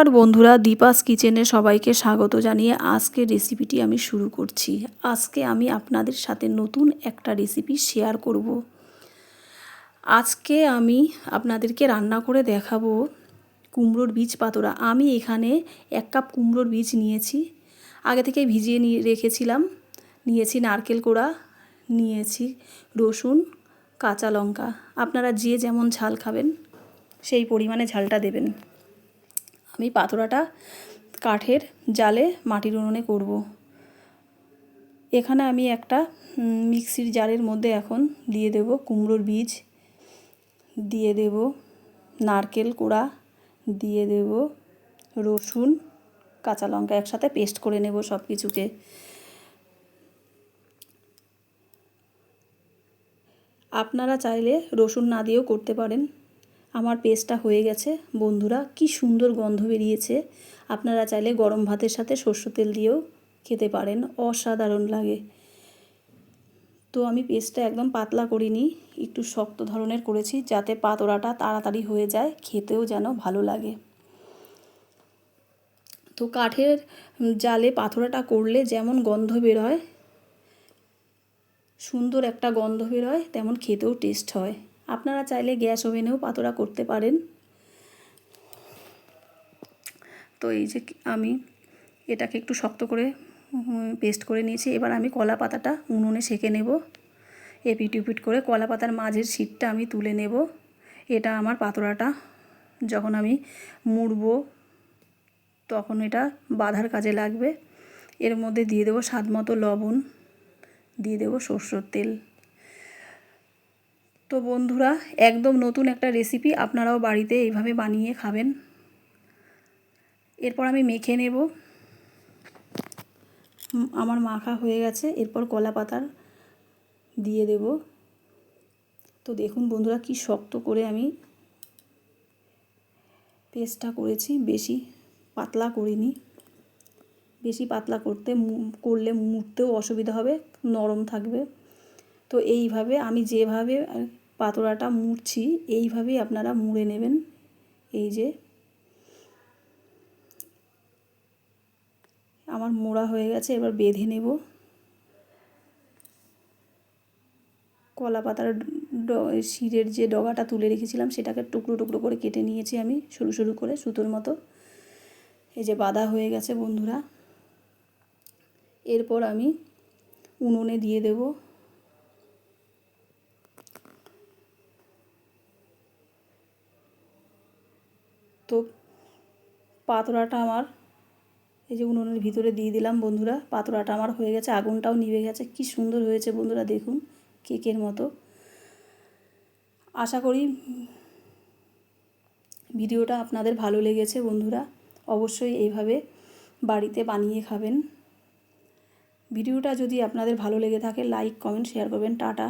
আর বন্ধুরা, দীপাস কিচেনে সবাইকে স্বাগত জানিয়ে আজকে রেসিপিটি আমি শুরু করছি। আজকে আমি আপনাদের সাথে নতুন একটা রেসিপি শেয়ার করব। আজকে আমি আপনাদেরকে রান্না করে দেখাবো কুমড়োর বীজ পাতোড়া। আমি এখানে এক কাপ কুমড়োর বীজ নিয়েছি। আগে থেকে ভিজিয়ে নিয়ে রেখেছিলাম। নিয়েছি নারকেল কোড়া, নিয়েছি রসুন, কাঁচা লঙ্কা। আপনারা যে যেমন ঝাল খাবেন, সেই পরিমাণে ঝালটা দেবেন। আমি পাতোড়াটা কাঠের জালে মাটির উনুনে করব। এখানে আমি একটা মিক্সির জারের মধ্যে এখন দিয়ে দেব কুমড়োর বীজ, দিয়ে দেব নারকেল কোড়া, দিয়ে দেব রসুন, কাঁচা লঙ্কা একসাথে পেস্ট করে নেব সব কিছুকে আপনারা চাইলে রসুন না দিয়েও করতে পারেন। আমার পেস্টটা হয়ে গেছে। বন্ধুরা, কি সুন্দর গন্ধ বেরিয়েছে। আপনারা চাইলে গরম ভাতের সাথে সর্ষ তেল দিয়েও খেতে পারেন, অসাধারণ লাগে। তো আমি পেস্টটা একদম পাতলা করিনি, একটু শক্ত ধরনের করেছি যাতে পাতোড়াটা তাড়াতাড়ি হয়ে যায়, খেতেও যেন ভালো লাগে। তো কাঠের জালে পাথোড়াটা করলে যেমন গন্ধ বেরোয় সুন্দর একটা গন্ধ বেরোয় তেমন খেতেও টেস্ট হয়। আপনারা চাইলে গ্যাস ওভেনেও পাতোড়া করতে পারেন। তো এই যে আমি এটাকে একটু শক্ত করে পেস্ট করে নিয়েছি। এবার আমি কলা পাতাটা উনুনে সেঁকে নেব। এপিট উপিট করে কলা পাতার মাঝের শীতটা আমি তুলে নেব। এটা আমার পাতোড়াটা। যখন আমি মুড়ব, তখন এটা বাঁধার কাজে লাগবে। এর মধ্যে দিয়ে দেবো স্বাদ মতো লবণ, দিয়ে দেবো সর্ষের তেল। তো বন্ধুরা, একদম নতুন একটা রেসিপি আপনারাও বাড়িতে এইভাবে বানিয়ে খাবেন। এরপর আমি মেখে নেব। আমার মাখা হয়ে গেছে। এরপর কলা পাতার দিয়ে দেব। তো দেখুন বন্ধুরা, কি শক্ত করে আমি পেস্টটা করেছি। বেশি পাতলা করিনি। বেশি পাতলা করতে করলে মুড়তেও অসুবিধা হবে, নরম থাকবে। তো এইভাবে আমি যেভাবে পাতোড়াটা মুড়ছি, এইভাবেই আপনারা মুড়ে নেবেন। এই যে, আমার মোড়া হয়ে গেছে, এবার বেঁধে নেব। কলা পাতার শিরের যে ডগাটা তুলে রেখেছিলাম, সেটাকে টুকরো টুকরো করে কেটে নিয়েছি আমি, সরু সরু করে, সুতোর মতো। এই যে বাঁধা হয়ে গেছে বন্ধুরা। এরপর আমি উনুনে দিয়ে দেব। তো পাতোড়াটা আমার, এই যে উনুনের ভিতরে দিয়ে দিলাম বন্ধুরা পাতোড়াটা আমার হয়ে গেছে, আগুনটাও নিভে গেছে, কি সুন্দর হয়েছে বন্ধুরা দেখুন, কেকের মতো। আশা করি ভিডিওটা আপনাদের ভালো লেগেছে বন্ধুরা, অবশ্যই এইভাবে বাড়িতে বানিয়ে খাবেন। ভিডিওটা যদি আপনাদের ভালো লেগে থাকে, লাইক, কমেন্ট, শেয়ার করবেন, টাটা।